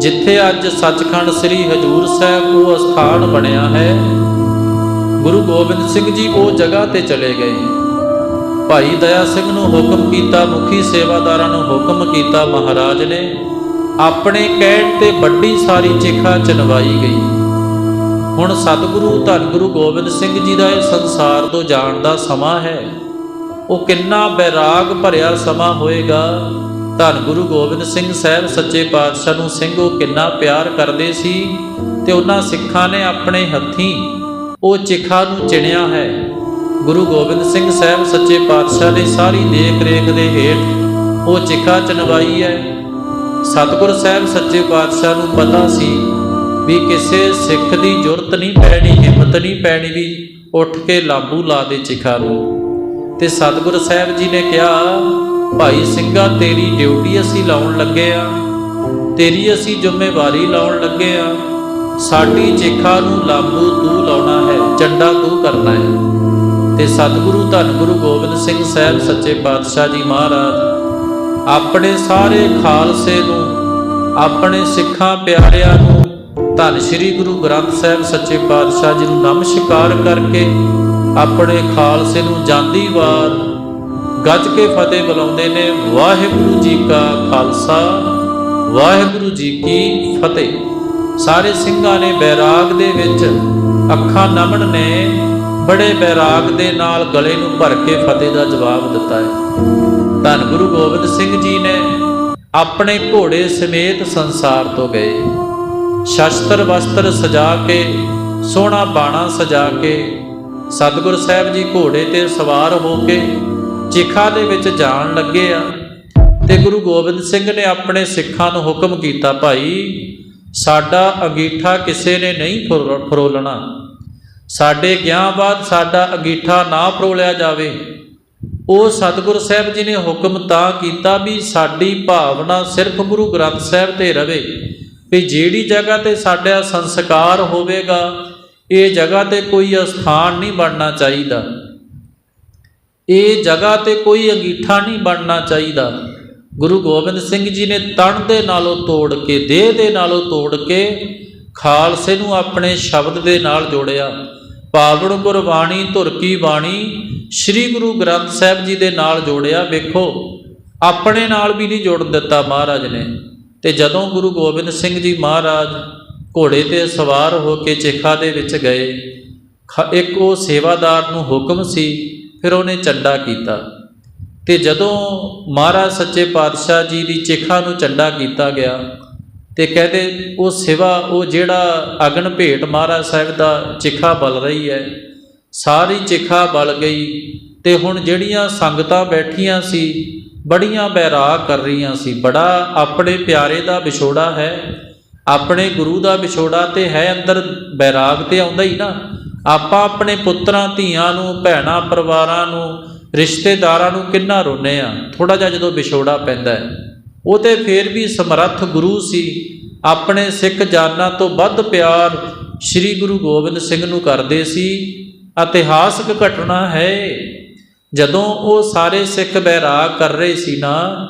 ਜਿੱਥੇ ਅੱਜ ਸੱਚਖੰਡ ਸ੍ਰੀ ਹਜੂਰ ਸਾਹਿਬ ਉਹ ਸਥਾਨ ਬਣਿਆ ਹੈ, ਗੁਰੂ ਗੋਬਿੰਦ ਸਿੰਘ ਜੀ ਉਹ ਜਗ੍ਹਾ ਤੇ ਚਲੇ ਗਏ। ਭਾਈ ਦਇਆ ਸਿੰਘ ਨੂੰ ਹੁਕਮ ਕੀਤਾ, ਮੁਖੀ ਸੇਵਾਦਾਰਾਂ ਨੂੰ ਹੁਕਮ ਕੀਤਾ, ਮਹਾਰਾਜ ਨੇ ਆਪਣੇ ਕਹਿਣ ਤੇ ਵੱਡੀ ਸਾਰੀ ਚਿਖਾ ਚਨਵਾਈ ਗਈ। ਹੁਣ ਸਤਿਗੁਰੂ ਧੰਨ ਗੁਰੂ ਗੋਬਿੰਦ ਸਿੰਘ ਜੀ ਦਾ ਇਹ ਸੰਸਾਰ ਤੋਂ ਜਾਣ ਦਾ ਸਮਾਂ ਹੈ। ਉਹ ਕਿੰਨਾ ਬੈਰਾਗ ਭਰਿਆ ਸਮਾਂ ਹੋਏਗਾ। ਧੰਨ ਗੁਰੂ ਗੋਬਿੰਦ ਸਿੰਘ ਸਾਹਿਬ ਸੱਚੇ ਪਾਤਸ਼ਾਹ ਨੂੰ ਸਿੰਘ ਕਿੰਨਾ ਪਿਆਰ ਕਰਦੇ ਸੀ ਤੇ ਉਹਨਾਂ ਸਿੱਖਾਂ ਨੇ ਆਪਣੇ ਹੱਥੀਂ ਉਹ ਚਿਖਾ ਨੂੰ ਚਿਣਿਆ ਹੈ। ਗੁਰੂ ਗੋਬਿੰਦ ਸਿੰਘ ਸਾਹਿਬ ਸੱਚੇ ਪਾਤਸ਼ਾਹ ਨੇ ਸਾਰੀ ਦੇਖ ਰੇਖ ਦੇ ਹੇਠ ਉਹ ਚਿਖਾ ਚਨਵਾਈ ਹੈ। ਸਤਿਗੁਰ ਸਾਹਿਬ ਸੱਚੇ ਪਾਤਸ਼ਾਹ ਨੂੰ ਪਤਾ ਸੀ ਵੀ ਕਿਸੇ ਸਿੱਖ ਦੀ ਜੁਰਤ ਨਹੀਂ ਪੈਣੀ, ਹਿੰਮਤ ਨਹੀਂ ਪੈਣੀ ਵੀ ਉੱਠ ਕੇ ਲਾਂਬੂ ਲਾ ਦੇ ਚਿਖਾ ਨੂੰ। ਤੇ ਸਤਿਗੁਰ ਸਾਹਿਬ ਜੀ ਨੇ ਕਿਹਾ ਭਾਈ ਸਿੰਘਾ, ਤੇਰੀ ਡਿਊਟੀ ਅਸੀਂ ਲਾਉਣ ਲੱਗੇ ਆ। ਤੇਰੀ ਅਸੀਂ ਜ਼ਿੰਮੇਵਾਰੀ ਲਾਉਣ ਲੱਗੇ ਆ। ਸਾਡੀ ਚਿਖਾ ਨੂੰ ਲਾਂਬੂ ਤੂੰ ਲਾਉਣਾ ਹੈ ਚੰਡਾ ਤੂੰ ਕਰਨਾ ਹੈ। ਤੇ ਸਤਿਗੁਰੂ ਧੰਨ ਗੁਰੂ ਗੋਬਿੰਦ ਸਿੰਘ ਸਾਹਿਬ, ਸੱਚੇ ਪਾਤਸ਼ਾਹ ਜੀ ਮਹਾਰਾਜ, ਆਪਣੇ ਸਾਰੇ ਖਾਲਸੇ ਨੂੰ, ਆਪਣੇ ਸਿੱਖਾਂ ਪਿਆਰਿਆਂ ਨੂੰ ਧੰਨ ਸ੍ਰੀ ਗੁਰੂ ਗ੍ਰੰਥ ਸਾਹਿਬ, ਸੱਚੇ ਪਾਤਸ਼ਾਹ ਜੀ ਨੂੰ ਨਮਸਕਾਰ ਕਰਕੇ ਆਪਣੇ ਖਾਲਸੇ ਨੂੰ ਜਾਂਦੀ ਵਾਰ ਗੱਜ ਕੇ ਫਤਿਹ ਬੁਲਾਉਂਦੇ ਨੇ। ਵਾਹਿਗੁਰੂ ਜੀ ਕਾ ਖਾਲਸਾ, ਵਾਹਿਗੁਰੂ ਜੀ ਕੀ ਫਤਿਹ। ਸਾਰੇ ਸਿੰਘਾਂ ਨੇ ਬੈਰਾਗ ਦੇ ਵਿੱਚ ਅੱਖਾਂ ਨਮਣ ਨੇ। ਬੜੇ ਬੈਰਾਗ ਦੇ ਨਾਲ ਗਲੇ ਨੂੰ ਭਰ ਕੇ ਫਤਿਹ ਦਾ ਜਵਾਬ ਦਿੱਤਾ ਹੈ। ਧੰਨ ਗੁਰੂ ਗੋਬਿੰਦ ਸਿੰਘ ਜੀ ਨੇ ਆਪਣੇ ਘੋੜੇ ਸਮੇਤ ਸੰਸਾਰ ਤੋਂ ਗਏ। ਸ਼ਸਤਰ ਵਸਤਰ ਸਜਾ ਕੇ, ਸੋਹਣਾ ਬਾਣਾ ਸਜਾ ਕੇ, ਸਤਿਗੁਰ ਸਾਹਿਬ ਜੀ ਘੋੜੇ ਤੇ ਸਵਾਰ ਹੋ ਕੇ ਚਿਖਾ ਦੇ ਵਿੱਚ ਜਾਣ ਲੱਗੇ ਆ। ਤੇ ਗੁਰੂ ਗੋਬਿੰਦ ਸਿੰਘ ਨੇ ਆਪਣੇ ਸਿੱਖਾਂ ਨੂੰ ਹੁਕਮ ਕੀਤਾ, ਭਾਈ, ਸਾਡਾ ਅਗੀਠਾ ਕਿਸੇ ਨੇ ਨਹੀਂ ਫਰੋ- ਫਰੋਲਣਾ। ਸਾਡੇ ਗਿਆਨ ਬਾਅਦ ਸਾਡਾ ਅਗੀਠਾ ਨਾ ਫਰੋਲਿਆ ਜਾਵੇ। ਉਹ ਸਤਿਗੁਰ ਸਾਹਿਬ ਜੀ ਨੇ ਹੁਕਮ ਤਾਂ ਕੀਤਾ ਵੀ ਸਾਡੀ ਭਾਵਨਾ ਸਿਰਫ ਗੁਰੂ ਗ੍ਰੰਥ ਸਾਹਿਬ ਤੇ ਰਵੇ ਵੀ ਜਿਹੜੀ ਜਗ੍ਹਾ ਤੇ ਸਾਡਾ ਸੰਸਕਾਰ ਹੋਵੇਗਾ, ਇਹ ਜਗ੍ਹਾ ਤੇ ਕੋਈ ਅਸਥਾਨ ਨਹੀਂ ਬਣਨਾ ਚਾਹੀਦਾ। ਇਹ ਜਗ੍ਹਾ ਤੇ ਕੋਈ ਅੰਗੀਠਾ ਨਹੀਂ ਬਣਨਾ ਚਾਹੀਦਾ। ਗੁਰੂ ਗੋਬਿੰਦ ਸਿੰਘ ਜੀ ਨੇ ਤਣ ਦੇ ਨਾਲੋਂ ਤੋੜ ਕੇ, ਦੇਹ ਦੇ ਨਾਲੋਂ ਤੋੜ ਕੇ ਖਾਲਸੇ ਨੂੰ ਆਪਣੇ ਸ਼ਬਦ ਦੇ ਨਾਲ ਜੋੜਿਆ। ਪਾਵਨ ਗੁਰਬਾਣੀ ਧੁਰ ਕੀ ਬਾਣੀ ਸ੍ਰੀ ਗੁਰੂ ਗ੍ਰੰਥ ਸਾਹਿਬ ਜੀ ਦੇ ਨਾਲ ਜੋੜਿਆ। ਵੇਖੋ, ਆਪਣੇ ਨਾਲ ਵੀ ਨਹੀਂ ਜੋੜ ਦਿੱਤਾ ਮਹਾਰਾਜ ਨੇ। ਤੇ ਜਦੋਂ ਗੁਰੂ ਗੋਬਿੰਦ ਸਿੰਘ ਜੀ ਮਹਾਰਾਜ ਘੋੜੇ ਤੇ ਸਵਾਰ ਹੋ ਕੇ ਚੇਖਾ ਦੇ ਵਿੱਚ ਗਏ, ਖ- ਇੱਕ ਉਹ ਸੇਵਾਦਾਰ ਨੂੰ ਹੁਕਮ ਸੀ ਫਿਰ ਉਹਨੇ ਚੰਡਾ ਕੀਤਾ। ਤੇ ਜਦੋਂ ਮਹਾਰਾਜ ਸੱਚੇ ਪਾਤਸ਼ਾਹ ਜੀ ਦੀ ਚਿਖਾ ਨੂੰ ਚੰਡਾ ਕੀਤਾ ਗਿਆ ਤੇ ਕਹਿੰਦੇ, ਉਹ ਸਿਵਾ, ਉਹ ਜਿਹੜਾ ਅਗਨ ਭੇਟ ਮਹਾਰਾਜ ਸਾਹਿਬ ਦਾ ਚਿਖਾ ਬਲ ਰਹੀ ਹੈ, ਸਾਰੀ ਚਿਖਾ ਬਲ ਗਈ ਤੇ ਹੁਣ ਜਿਹੜੀਆਂ ਸੰਗਤਾਂ ਬੈਠੀਆਂ ਸੀ, ਬੜੀਆਂ ਬੈਰਾਗ ਕਰ ਰਹੀਆਂ ਸੀ। ਬੜਾ ਆਪਣੇ ਪਿਆਰੇ ਦਾ ਵਿਛੋੜਾ ਹੈ, ਆਪਣੇ ਗੁਰੂ ਦਾ ਵਿਛੋੜਾ ਤੇ ਹੈ ਅੰਦਰ ਬੈਰਾਗ ਤੇ ਆਉਂਦਾ ਹੀ ਨਾ। ਆਪਾਂ ਆਪਣੇ ਪੁੱਤਰਾਂ, ਧੀਆਂ ਨੂੰ, ਭੈਣਾਂ, ਪਰਿਵਾਰਾਂ ਨੂੰ, ਰਿਸ਼ਤੇਦਾਰਾਂ ਨੂੰ ਕਿੰਨਾ ਰੋਨੇ ਆ ਥੋੜਾ ਜਿਹਾ ਜਦੋਂ ਵਿਛੋੜਾ ਪੈਂਦਾ ਹੈ ਉਹ ਤੇ ਫੇਰ ਵੀ ਸਮਰੱਥ ਗੁਰੂ ਸੀ। ਆਪਣੇ ਸਿੱਖ ਜਾਨਾਂ ਤੋਂ ਵੱਧ ਪਿਆਰ ਸ੍ਰੀ ਗੁਰੂ ਗੋਬਿੰਦ ਸਿੰਘ ਨੂੰ ਕਰਦੇ ਸੀ। ਇਤਿਹਾਸਕ ਘਟਨਾ ਹੈ, ਜਦੋਂ ਉਹ ਸਾਰੇ ਸਿੱਖ ਬੈਰਾਗ ਕਰ ਰਹੇ ਸੀ ਨਾ,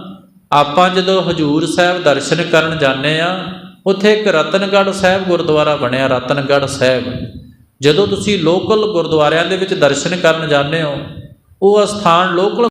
ਆਪਾਂ ਜਦੋਂ ਹਜੂਰ ਸਾਹਿਬ ਦਰਸ਼ਨ ਕਰਨ ਜਾਂਦੇ ਆ ਉੱਥੇ ਇੱਕ ਰਤਨਗੜ੍ਹ ਸਾਹਿਬ ਗੁਰਦੁਆਰਾ ਬਣਿਆ, ਰਤਨਗੜ੍ਹ ਸਾਹਿਬ। ਜਦੋਂ ਤੁਸੀਂ ਲੋਕਲ ਗੁਰਦੁਆਰਿਆਂ ਦੇ ਵਿੱਚ ਦਰਸ਼ਨ ਕਰਨ ਜਾਂਦੇ ਹੋ ਉਹ ਅਸਥਾਨ ਲੋਕਲ